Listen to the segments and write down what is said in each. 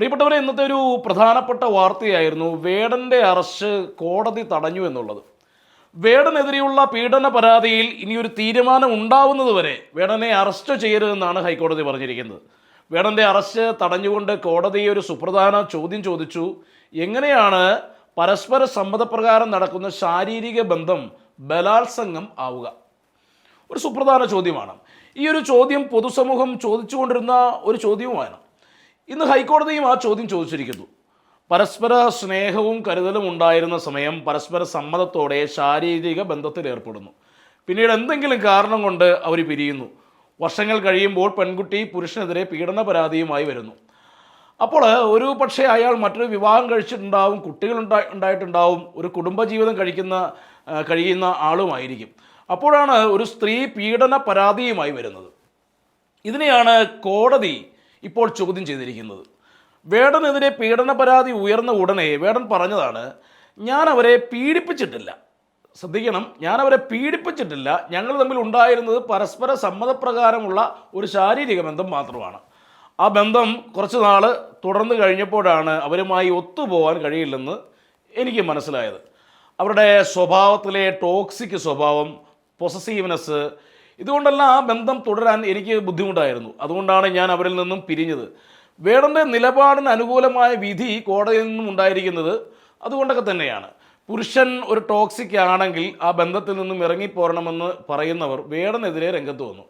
പ്രിയപ്പെട്ടവരെ ഇന്നത്തെ ഒരു പ്രധാനപ്പെട്ട വാർത്തയായിരുന്നു വേടന്റെ അറസ്റ്റ് കോടതി തടഞ്ഞു എന്നുള്ളത്. വേടനെതിരെയുള്ള പീഡന പരാതിയിൽ ഇനിയൊരു തീരുമാനം ഉണ്ടാവുന്നതുവരെ വേടനെ അറസ്റ്റ് ചെയ്യരുതെന്നാണ് ഹൈക്കോടതി പറഞ്ഞിരിക്കുന്നത്. വേടന്റെ അറസ്റ്റ് തടഞ്ഞുകൊണ്ട് കോടതി ഒരു സുപ്രധാന ചോദ്യം ചോദിച്ചു. എങ്ങനെയാണ് പരസ്പര സമ്മതപ്രകാരം നടക്കുന്ന ശാരീരിക ബന്ധം ബലാത്സംഗം ആവുക? ഒരു സുപ്രധാന ചോദ്യമാണ്. ഈ ഒരു ചോദ്യം പൊതുസമൂഹം ചോദിച്ചുകൊണ്ടിരുന്ന ഒരു ചോദ്യവുമാണ്. ഇന്ന് ഹൈക്കോടതിയും ആ ചോദ്യം ചോദിച്ചിരിക്കുന്നു. പരസ്പര സ്നേഹവും കരുതലും ഉണ്ടായിരുന്ന സമയം പരസ്പര സമ്മതത്തോടെ ശാരീരിക ബന്ധത്തിൽ ഏർപ്പെടുന്നു. പിന്നീട് എന്തെങ്കിലും കാരണം കൊണ്ട് അവർ പിരിയുന്നു. വർഷങ്ങൾ കഴിയുമ്പോൾ പെൺകുട്ടി പുരുഷനെതിരെ പീഡന പരാതിയുമായി വരുന്നു. അപ്പോൾ ഒരു പക്ഷേ അയാൾ മറ്റൊരു വിവാഹം കഴിച്ചിട്ടുണ്ടാവും കുട്ടികൾ ഉണ്ടാ ഉണ്ടായിട്ടുണ്ടാവും ഒരു കുടുംബജീവിതം കഴിക്കുന്ന കഴിയുന്ന ആളുമായിരിക്കും. അപ്പോഴാണ് ഒരു സ്ത്രീ പീഡന പരാതിയുമായി വരുന്നത്. ഇതിനെയാണ് കോടതി ഇപ്പോൾ ചോദ്യം ചെയ്തിരിക്കുന്നത്. വേടനെതിരെ പീഡന പരാതി ഉയർന്ന ഉടനെ വേടൻ പറഞ്ഞതാണ് ഞാൻ അവരെ പീഡിപ്പിച്ചിട്ടില്ല. ശ്രദ്ധിക്കണം ഞാൻ അവരെ പീഡിപ്പിച്ചിട്ടില്ല. ഞങ്ങൾ തമ്മിൽ ഉണ്ടായിരുന്നത് പരസ്പര സമ്മതപ്രകാരമുള്ള ഒരു ശാരീരിക ബന്ധം മാത്രമാണ്. ആ ബന്ധം കുറച്ച് നാൾ തുടർന്ന് കഴിഞ്ഞപ്പോഴാണ് അവരുമായി ഒത്തുപോകാൻ കഴിയില്ലെന്ന് എനിക്ക് മനസ്സിലായത്. അവരുടെ സ്വഭാവത്തിലെ ടോക്സിക് സ്വഭാവം പൊസസീവ്നെസ് ഇതുകൊണ്ടെല്ലാം ആ ബന്ധം തുടരാൻ എനിക്ക് ബുദ്ധിമുട്ടായിരുന്നു. അതുകൊണ്ടാണ് ഞാൻ അവരിൽ നിന്നും പിരിഞ്ഞത്. വേടന്റെ നിലപാടിന് അനുകൂലമായ വിധി കോടതിയിൽ നിന്നും ഉണ്ടായിരിക്കുന്നത് അതുകൊണ്ടൊക്കെ തന്നെയാണ്. പുരുഷൻ ഒരു ടോക്സിക് ആണെങ്കിൽ ആ ബന്ധത്തിൽ നിന്നും ഇറങ്ങിപ്പോരണമെന്ന് പറയുന്നവർ വേടനെതിരെ രംഗത്ത് വന്നു.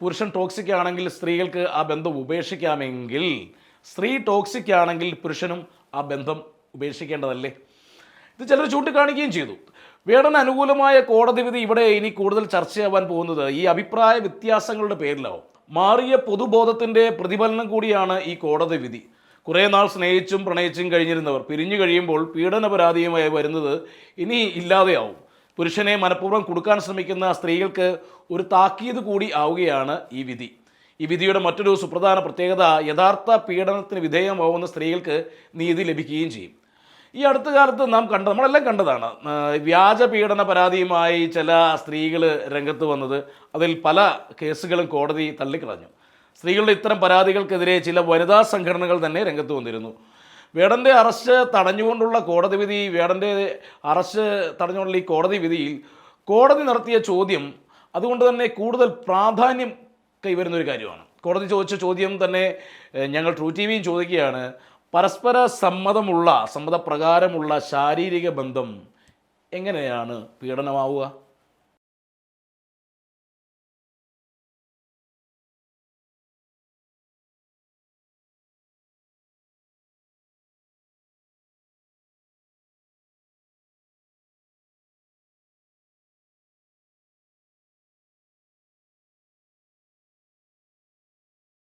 പുരുഷൻ ടോക്സിക് ആണെങ്കിൽ സ്ത്രീകൾക്ക് ആ ബന്ധം ഉപേക്ഷിക്കാമെങ്കിൽ സ്ത്രീ ടോക്സിക് ആണെങ്കിൽ പുരുഷനും ആ ബന്ധം ഉപേക്ഷിക്കേണ്ടതല്ലേ? ഇത് ചിലർ ചൂണ്ടിക്കാണിക്കുകയും ചെയ്തു. വേടന് അനുകൂലമായ കോടതി വിധി ഇവിടെ ഇനി കൂടുതൽ ചർച്ചയാവാൻ പോകുന്നത് ഈ അഭിപ്രായ വ്യത്യാസങ്ങളുടെ പേരിലാവും. മാറിയ പൊതുബോധത്തിന്റെ പ്രതിഫലനം കൂടിയാണ് ഈ കോടതി വിധി. കുറേ നാൾ സ്നേഹിച്ചും പ്രണയിച്ചും കഴിഞ്ഞിരുന്നവർ പിരിഞ്ഞു കഴിയുമ്പോൾ പീഡന പരാതിയുമായി വരുന്നത് ഇനി ഇല്ലാതെയാവും. പുരുഷനെ മനഃപൂർവം കൊടുക്കാൻ ശ്രമിക്കുന്ന സ്ത്രീകൾക്ക് ഒരു താക്കീത് കൂടി ആവുകയാണ് ഈ വിധി. ഈ വിധിയുടെ മറ്റൊരു സുപ്രധാന പ്രത്യേകത യഥാർത്ഥ പീഡനത്തിന് വിധേയമാവുന്ന സ്ത്രീകൾക്ക് നീതി ലഭിക്കുകയും ചെയ്യും. ഈ അടുത്ത കാലത്ത് നാം കണ്ട നമ്മളെല്ലാം കണ്ടതാണ്. വ്യാജ പീഡന പരാതിയുമായി ചില സ്ത്രീകൾ രംഗത്ത് വന്നത്. അതിൽ പല കേസുകളും കോടതി തള്ളിക്കളഞ്ഞു. സ്ത്രീകളുടെ ഇത്തരം പരാതികൾക്കെതിരെ ചില വനിതാ സംഘടനകൾ തന്നെ രംഗത്ത് വന്നിരുന്നു. വേടന്റെ അറസ്റ്റ് തടഞ്ഞുകൊണ്ടുള്ള കോടതി വിധി വേടന്റെ അറസ്റ്റ് തടഞ്ഞുകൊണ്ടുള്ള ഈ കോടതി വിധിയിൽ കോടതി നടത്തിയ ചോദ്യം അതുകൊണ്ട് തന്നെ കൂടുതൽ പ്രാധാന്യം കൈവരുന്ന ഒരു കാര്യമാണ്. കോടതി ചോദിച്ച ചോദ്യം തന്നെ ഞങ്ങൾ ട്രൂ ടി വിയും ചോദിക്കുകയാണ്. പരസ്പര സമ്മതമുള്ള സമ്മതപ്രകാരമുള്ള ശാരീരിക ബന്ധം എങ്ങനെയാണ് പീഡനമാവുക?